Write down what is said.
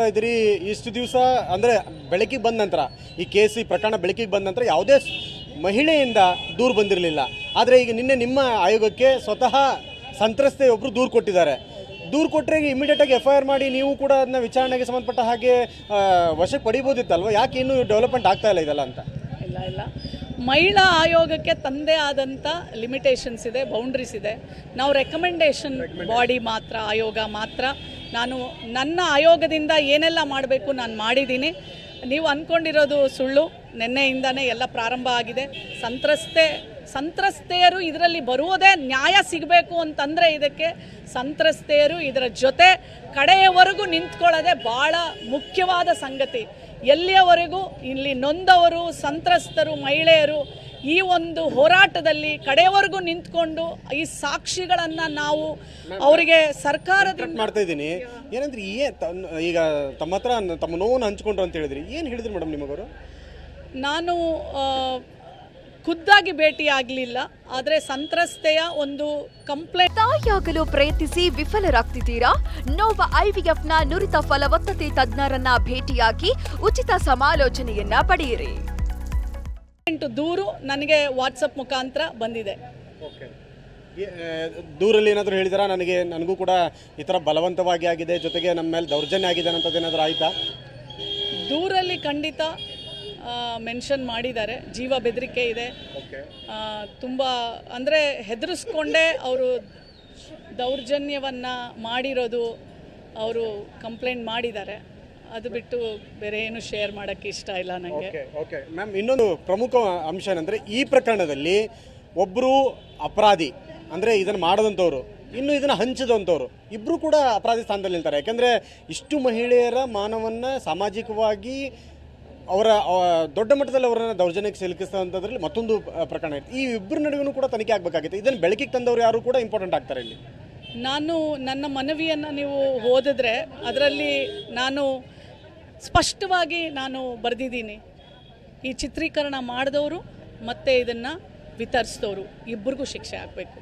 ಹೇಳ್ತಾ ಇದ್ದೀರಿ ಇಷ್ಟು ದಿವಸ ಅಂದರೆ ಬೆಳಕಿಗೆ ಬಂದ ನಂತರ ಈ ಕೇಸ್ ಈ ಪ್ರಕರಣ ಬೆಳಕಿಗೆ ಬಂದ ನಂತರ ಯಾವುದೇ ಸ್- ಮಹಿಳೆಯಿಂದ ದೂರು ಬಂದಿರಲಿಲ್ಲ. ಆದರೆ ಈಗ ನಿನ್ನೆ ನಿಮ್ಮ ಆಯೋಗಕ್ಕೆ ಸ್ವತಃ ಸಂತ್ರಸ್ತೆಯೊಬ್ಬರು ದೂರು ಕೊಟ್ಟಿದ್ದಾರೆ. ದೂರು ಕೊಟ್ಟರೆ ಇಮಿಡಿಯೇಟಾಗಿ ಎಫ್ ಐ ಆರ್ ಮಾಡಿ ನೀವು ಕೂಡ ಅದನ್ನ ವಿಚಾರಣೆಗೆ ಸಂಬಂಧಪಟ್ಟ ಹಾಗೆ ವಶಕ್ಕೆ ಪಡಿಬೋದಿತ್ತಲ್ವ? ಯಾಕೆ ಇನ್ನೂ ಡೆವಲಪ್ಮೆಂಟ್ ಆಗ್ತಾ ಇಲ್ಲ ಇದೆಲ್ಲ ಅಂತ? ಇಲ್ಲ ಇಲ್ಲ. ಮಹಿಳಾ ಆಯೋಗಕ್ಕೆ ತಂದೆ ಆದಂಥ ಲಿಮಿಟೇಷನ್ಸ್ ಇದೆ ಬೌಂಡ್ರೀಸ್ ಇದೆ. ನಾವು ರೆಕಮೆಂಡೇಷನ್ ಬಾಡಿ ಮಾತ್ರ ಆಯೋಗ ಮಾತ್ರ ನಾನು ನನ್ನ ಆಯೋಗದಿಂದ ಏನೆಲ್ಲ ಮಾಡಬೇಕು ನಾನು ಮಾಡಿದ್ದೀನಿ. ನೀವು ಅಂದ್ಕೊಂಡಿರೋದು ಸುಳ್ಳು, ನಿನ್ನೆಯಿಂದನೇ ಎಲ್ಲ ಪ್ರಾರಂಭ ಆಗಿದೆ. ಸಂತ್ರಸ್ತೆ, ಸಂತ್ರಸ್ತೆಯರು ಇದರಲ್ಲಿ ಬರುವುದೇ ನ್ಯಾಯ ಸಿಗಬೇಕು ಅಂತಂದರೆ ಇದಕ್ಕೆ ಸಂತ್ರಸ್ತೆಯರು ಇದರ ಜೊತೆ ಕಡೆಯವರೆಗೂ ನಿಂತ್ಕೊಳ್ಳೋದೇ ಭಾಳ ಮುಖ್ಯವಾದ ಸಂಗತಿ. ಎಲ್ಲಿಯವರೆಗೂ, ಇಲ್ಲಿ ನೊಂದವರು, ಸಂತ್ರಸ್ತರು, ಮಹಿಳೆಯರು ಈ ಒಂದು ಹೋರಾಟದಲ್ಲಿ ಕಡೆಯವರೆಗೂ ನಿಂತ್ಕೊಂಡು ಈ ಸಾಕ್ಷಿಗಳನ್ನು ನಾವು ಅವರಿಗೆ ಸರ್ಕಾರ ಮಾಡ್ತಾ ಇದ್ದೀನಿ. ಏನಂದ್ರೆ ಏ ಈಗ ತಮ್ಮ ಹತ್ರ ತಮ್ಮ ನೋವನ್ನು ಹಂಚ್ಕೊಂಡ್ರು ಅಂತ ಹೇಳಿದ್ರಿ. ಏನು ಹೇಳಿದ್ರಿ ಮೇಡಮ್ ನಿಮಗವರು? ನಾನು ಆ, ಖುದ್ದಾಗಿ ಭೇಟಿ ಆಗಲಿಲ್ಲ ಆದರೆ ಸಂತ್ರಸ್ತೆಯ ಒಂದು ಕಂಪ್ಲೇಂಟ್ ತಾಯಿಯಾಗಲು ಪ್ರಯತ್ನಿಸಿ ವಿಫಲರಾಗ್ತಿದ್ದೀರಾ? ನೋವ ಐವಿಎಫ್ನ ನುರಿತ ಫಲವತ್ತತೆ ತಜ್ಞರನ್ನ ಭೇಟಿಯಾಗಿ ಉಚಿತ ಸಮಾಲೋಚನೆಯನ್ನ ಪಡೆಯಿರಿ. ದೂರು ನನಗೆ ವಾಟ್ಸಪ್ ಮುಖಾಂತರ ಬಂದಿದೆ. ದೂರಲ್ಲಿ ಏನಾದರೂ ಹೇಳಿದಾರ? ನನಗೆ ನನಗೂ ಕೂಡ ಈ ಥರ ಬಲವಂತವಾಗಿ ಆಗಿದೆ ಜೊತೆಗೆ ನಮ್ಮ ಮೇಲೆ ದೌರ್ಜನ್ಯ ಆಗಿದೆ ಅನ್ನೋದು ಏನಾದರೂ ಆಯಿತಾ? ದೂರಲ್ಲಿ ಖಂಡಿತ ಮೆನ್ಷನ್ ಮಾಡಿದ್ದಾರೆ. ಜೀವ ಬೆದರಿಕೆ ಇದೆ. ತುಂಬ ಅಂದರೆ ಹೆದರಿಸ್ಕೊಂಡೇ ಅವರು ದೌರ್ಜನ್ಯವನ್ನು ಮಾಡಿರೋದು ಅವರು ಕಂಪ್ಲೇಂಟ್ ಮಾಡಿದ್ದಾರೆ. ಅದು ಬಿಟ್ಟು ಬೇರೆ ಏನು ಶೇರ್ ಮಾಡೋಕ್ಕೆ ಇಷ್ಟ ಇಲ್ಲ ನನಗೆ ಓಕೆ ಓಕೆ ಮ್ಯಾಮ್ ಇನ್ನೊಂದು ಪ್ರಮುಖ ಅಂಶ ಏನಂದರೆ ಈ ಪ್ರಕರಣದಲ್ಲಿ ಒಬ್ಬರು ಅಪರಾಧಿ ಅಂದರೆ ಇದನ್ನು ಮಾಡದಂಥವ್ರು ಇನ್ನು ಇದನ್ನು ಹಂಚದಂಥವ್ರು ಇಬ್ಬರು ಕೂಡ ಅಪರಾಧಿ ಸ್ಥಾನದಲ್ಲಿ ನಿಲ್ತಾರೆ. ಯಾಕೆಂದರೆ ಇಷ್ಟು ಮಹಿಳೆಯರ ಮಾನವನ್ನ ಸಾಮಾಜಿಕವಾಗಿ ಅವರ ದೊಡ್ಡ ಮಟ್ಟದಲ್ಲಿ ಅವರನ್ನು ದೌರ್ಜನ್ಯಕ್ಕೆ ಸಿಲುಕಿಸ್ತಂಥದ್ರಲ್ಲಿ ಮತ್ತೊಂದು ಪ್ರಕರಣ ಇತ್ತು. ಈ ಇಬ್ಬರ ನಡುವೆನೂ ಕೂಡ ತನಿಖೆ ಆಗಬೇಕಾಗಿತ್ತು. ಇದನ್ನು ಬೆಳಕಿಗೆ ತಂದವರು ಯಾರು ಕೂಡ ಇಂಪಾರ್ಟೆಂಟ್ ಆಗ್ತಾರೆ ಇಲ್ಲಿ. ನಾನು ನನ್ನ ಮನವಿಯನ್ನು ನೀವು ಓದಿದ್ರೆ ಅದರಲ್ಲಿ ನಾನು ಸ್ಪಷ್ಟವಾಗಿ ನಾನು ಬರೆದಿದ್ದೀನಿ. ಈ ಚಿತ್ರೀಕರಣ ಮಾಡಿದವರು ಮತ್ತು ಇದನ್ನು ವಿತರಿಸಿದವರು. ಇಬ್ಬರಿಗೂ ಶಿಕ್ಷೆ ಆಗಬೇಕು.